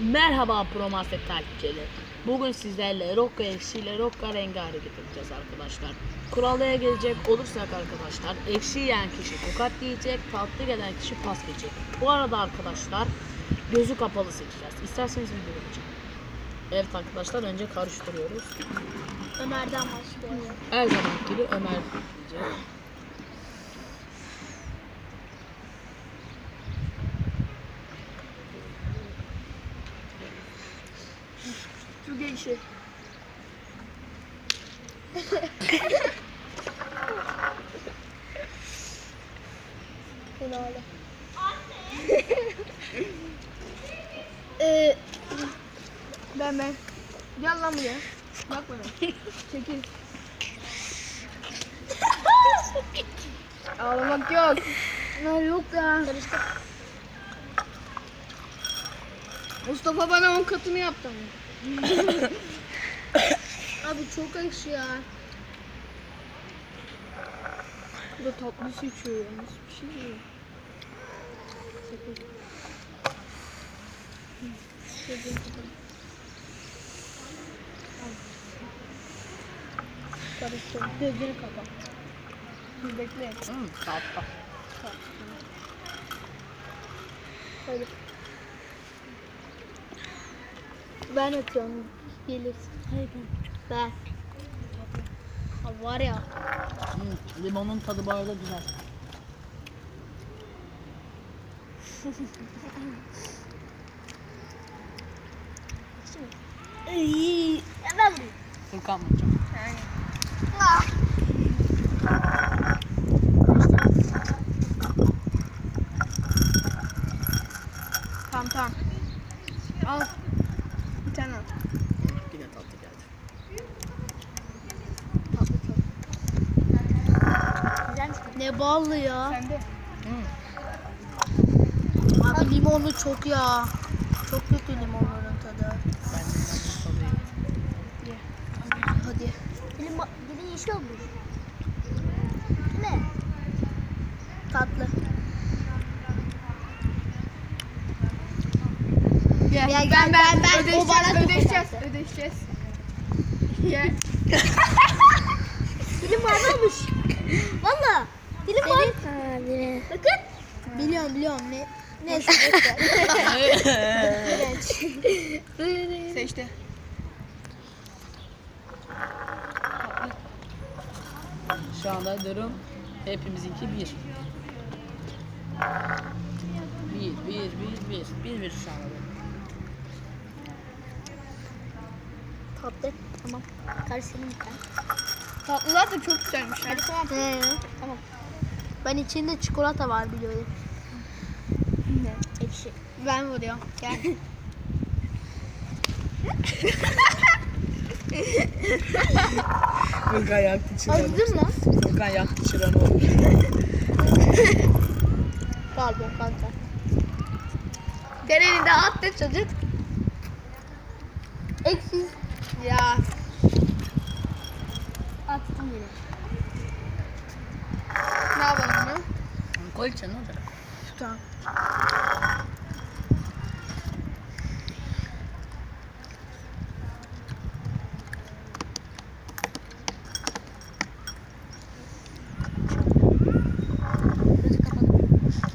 Merhaba Promaster takipçileri. Bugün sizlerle Rocka eksiyle Rocka rengarı getireceğiz arkadaşlar. Kurallara gelecek olursak arkadaşlar eksi yiyen kişi tokat yiyecek, tatlı gelen kişi pas geçecek. Bu arada arkadaşlar gözü kapalı seçeceğiz. İsterseniz videoyu geçelim. Evet arkadaşlar önce karıştırıyoruz. Ömer'den başlıyor. Her zaman gibi Ömer diyecek. Su gelişi. Finale. Ee, ben ben. Gel lan buraya. Bak bana. Çekil. Ağlamak yok. Ne yok ya. Mustafa bana on katını yaptı. Abi çok ekşi ya. Bu da tatlı seçiyor ya. Nasıl bir şey değil. Kapat. Karıştır. Gözünü kapat. Bekle. Hmm, tatlı. Hadi. Ben atıyorum. Gelirsin. Hayır ben. Ben. Ha, var ya. Hmm, limonun tadı bu arada güzel. İyi. Ben vurayım. Furkan Mutlu. Ah. Tamam tamam. Al. Bir tane al. Yine tatlı geldi. Tatlı çok. Ne ballı ya. Sende. Hmm. Abi limonlu çok ya. Çok kötü limonların tadı. Ben. Hadi. Dilim, dilim yeşil olmuş. Ne? Tatlı. Gel, Gel, gel, ben- ben- ödeşeceğiz, o bana ödeşeceğiz, ödeşeceğiz. Gel. Dilim varmış. Valla. Dilim var. Bakın. Biliyorum biliyorum ne. Neyse. Evet. Seçti. Şu anda durum hepimizinki bir. Bir, bir, bir, bir. Bir, bir şu anda. Tatlı. Tamam. Karıştırdım ben. Tatlılar da çok güzelmiş. Hadi tamam. He. Tamam. Ben içinde çikolata var biliyorum. Ekşi. Ben vuruyorum. Gel. Furkan yaktı çıranı. Acıdın mı? Furkan yaktı çıranı. Pardon kanka. Dereni de attı çocuk. Eksiz. ya. Attım yine. Ne yapalım? Koy içine ne olacak? Kapalı.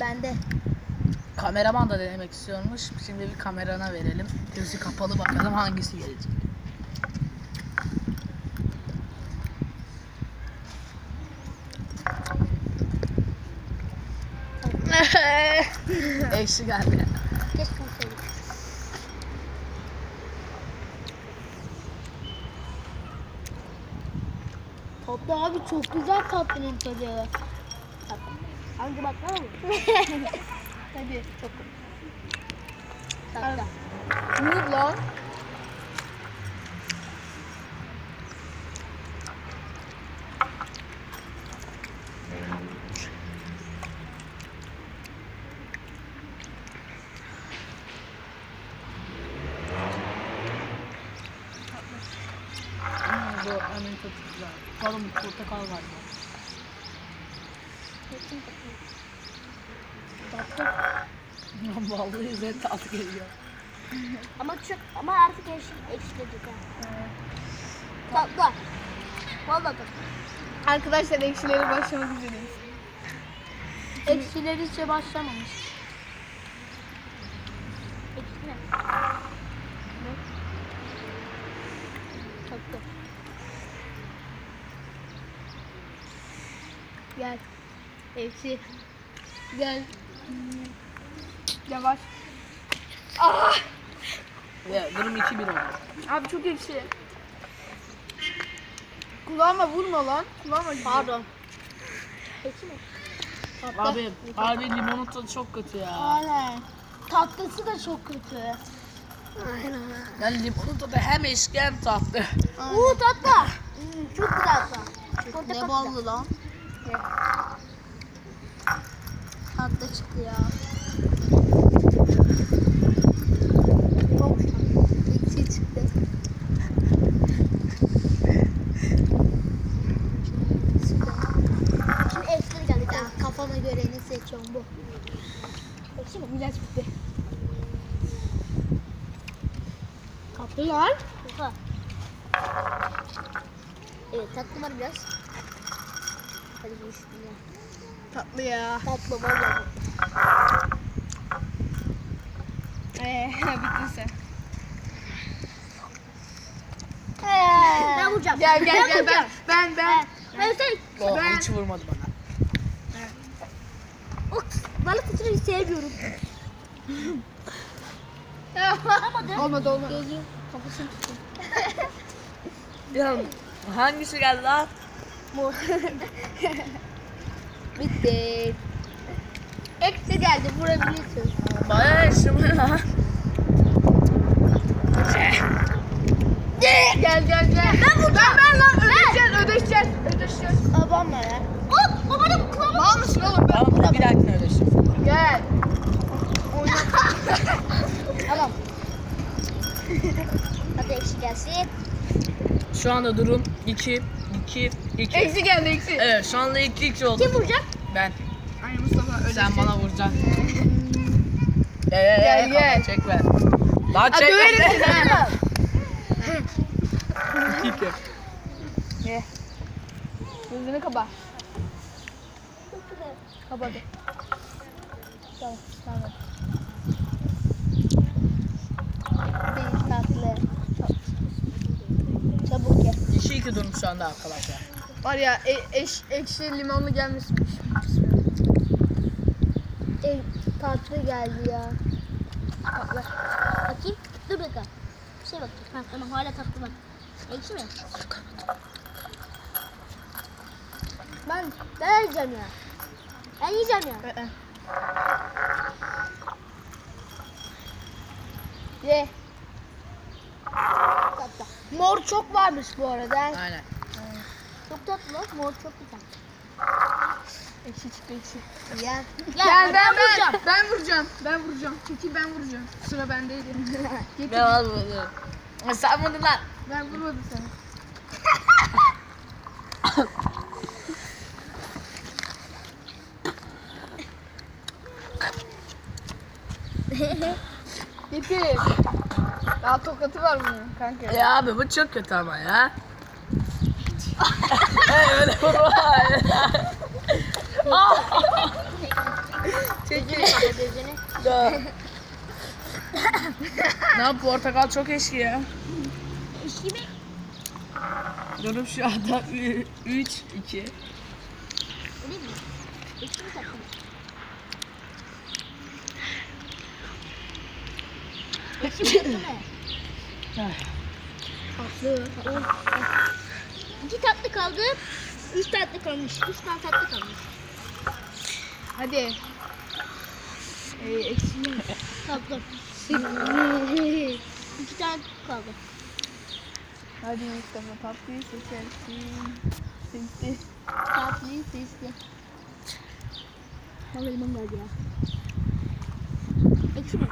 Bende. Kameraman da denemek istiyormuş. Şimdi bir kamerana verelim. Gözü kapalı bakalım hangisi gelecek. Eksi geldi. Tatlı abi çok güzel tatlının tadı. Hangi baklava mı? Hadi. Çok Tatlı. Noob lan. Anın tadı güzel. Bir portakal var. Tatlı. Vallahi güzel tatlı geliyor. Ama çok ama artık ekşi ekşilecek ha. Tatlı. Vallahi tatlı. Arkadaşlar eksileri başlamak üzereyiz. Eksileri hiç başlamamış. Eksi ne? Ne? Tatlı. Gel. Eksi. Gel. Yavaş. Ve durum 2-1 oldu. Abi çok ekşi. Kulağıma vurma lan. Kulağıma gidiyor. Pardon. Eksi mi? Tatlı. Abi, abi limonun tadı çok kötü ya. Aynen. Tatlısı da çok kötü. Aynen. Yani limonun tadı hem eşki hem tatlı. Uuu tatlı. Hmm, çok güzel tatlı. Ne ballı lan. Tatlı çıktı ya. Kafama göre ne seçiyorum bu. Mi? İlaç bitti. Tatlı lan. Oha. Evet tatlı var biraz. Hadi bismillah. Tatlı ya. Tatlı vallahi. Eee bittin sen. Ben vuracağım. Gel gel Ben gel ben ben ben. Ben sen. O Ben- hiç vurmadı bana. O balık fıtırayı sevmiyorum. Olmadı olmadı. Gözüm kafasını tuttum. Ya hangisi geldi lan? Bitti. Eksi geldi vurabilirsin. Bana eşim lan. Gel gel gel. Ben vuracağım. Ben, ben lan ödeşeceğiz ödeşeceğiz. Ödeşeceğiz. Babam ya. Hop kulağıma. Mal mısın oğlum ben? Tamam bunu bir dahakine ödeşim. Gel. Tamam. Hadi eksi gelsin. Şu anda durum 2 2 2. Eksi geldi eksi. Evet şu anda 2 2 oldu. Kim vuracak? Ben. Ay Mustafa ödeşeceğiz. Sen bana vuracaksın. Eee Gel, gel. çekme. Lan Ha, çekme. döverim seni ha. İki iki. Ye. Gözünü kapa. Kapadı. Tamam tamam. Bir tatlı. Çabuk ye. 2 2 durum şu anda arkadaşlar. Var ya e, eş, ekşi limonlu gelmişmiş. E, tatlı geldi ya. Tatlı. Bakayım. Dur dakika. Bir şey bakayım. Ha, tamam hala tatlı var. Ekşi mi? Ben, ben yiyeceğim ya. Ben yiyeceğim ya. Ee, Ye. Mor çok varmış bu arada. Aynen. Çok tatlı lan. Mor çok güzel. Ekşi çıktı ekşi. Ya. Gel ben ben vuracağım. ben vuracağım. Ben vuracağım. Çekil ben vuracağım. Sıra bendeydi. Getir. Ben almadım. Sen vurdun lan. Ben vurmadım seni. Getir. Daha tokatı var bunun kanka. Ya abi bu çok kötü ama ya. Hey, öyle vurma. Çekil. Gözünü. ne yap portakal çok eşki ya. Eşki mi? Durum şu anda 3 2. Öyle mi? Eşki mi tatlı. İki tatlı kaldı. Üç tatlı kalmış. Üç tane tatlı kalmış. Hadi. Ee? Tatlı. İki tane kaldı. Hadi Mustafa tatlıyı seçersin. Seçti. Tatlıyı seçti. Hava limon geldi ya. Ekşi mi?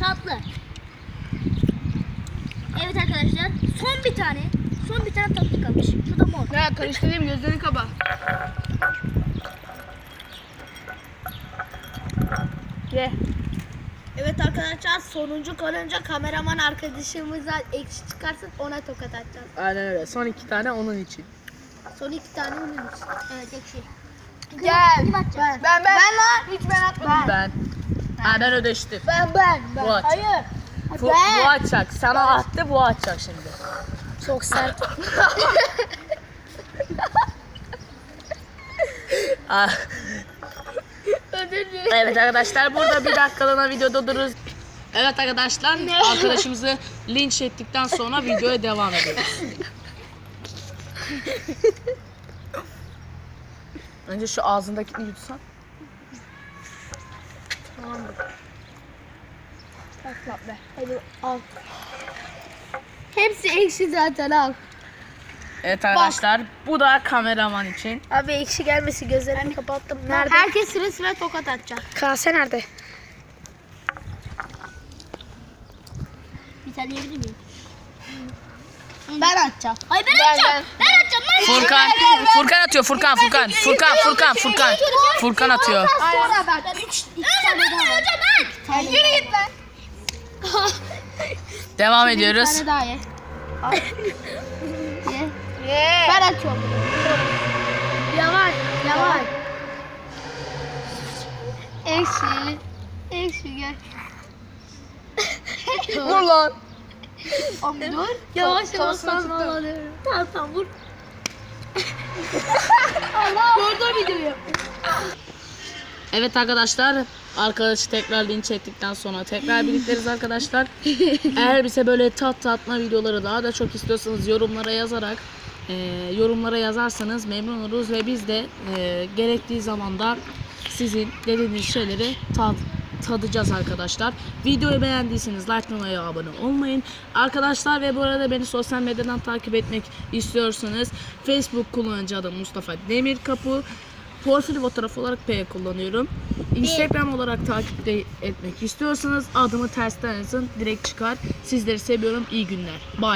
Tatlı. Evet arkadaşlar son bir tane. Son bir tane tatlı kalmış. Şu da mor. Ya karıştırayım gözlerini kaba. Ye. Evet arkadaşlar sonuncu kalınca kameraman arkadaşımıza eksi çıkarsa ona tokat atacağız. Aynen öyle. Son iki tane onun için. Son iki tane onun için. Evet ekşi. Gel. Kim atacak? Ben ben. Ben lan. Hiç ben atmadım. Ben. Ha, ben ödeştim. Ben ben. ben. Bu at. Hayır. Bu, bu atacak. Sana attı bu atacak şimdi. Çok sert. Ah. evet arkadaşlar burada bir dakikalığına videoda dururuz. Evet arkadaşlar arkadaşımızı linç ettikten sonra videoya devam ediyoruz. Önce şu ağzındakini yutsan. Hadi al. Hepsi ekşi zaten al. Evet arkadaşlar bu da kameraman için. Abi ekşi gelmesi gözlerimi kapattım. Nerede? Herkes sıra sıra tokat atacak. Kase nerede? Bir tane yiyebilir miyim? Ben atacağım. Hayır ben, atacağım. Ben, atacağım. Ben Furkan, Furkan atıyor. Furkan, Furkan, Furkan, Furkan, Furkan. Furkan atıyor. Sonra ben. Üç, iki tane daha var. Ben. Yürü git lan. Devam Bir ediyoruz. tane daha ye. Al. ye. Ben atıyorum. Yavaş, yavaş. Ekşi. Ekşi gel. Vur lan. Dur. Yavaş yavaş sana diyorum. Tamam tamam vur. Allah. Videoyu. Evet arkadaşlar arkadaşı tekrar linç ettikten sonra tekrar birlikleriz arkadaşlar. Eğer bize böyle tat tatma videoları daha da çok istiyorsanız yorumlara yazarak e, yorumlara yazarsanız memnun oluruz ve biz de e, gerektiği zamanda sizin dediğiniz şeyleri tat tadacağız arkadaşlar. Videoyu beğendiyseniz likelamayı abone olmayın. Arkadaşlar ve bu arada beni sosyal medyadan takip etmek istiyorsanız Facebook kullanıcı adım Mustafa Demirkapı. Profil fotoğraf olarak P kullanıyorum. Instagram olarak takip etmek istiyorsanız adımı tersten yazın direkt çıkar. Sizleri seviyorum. İyi günler. Bye.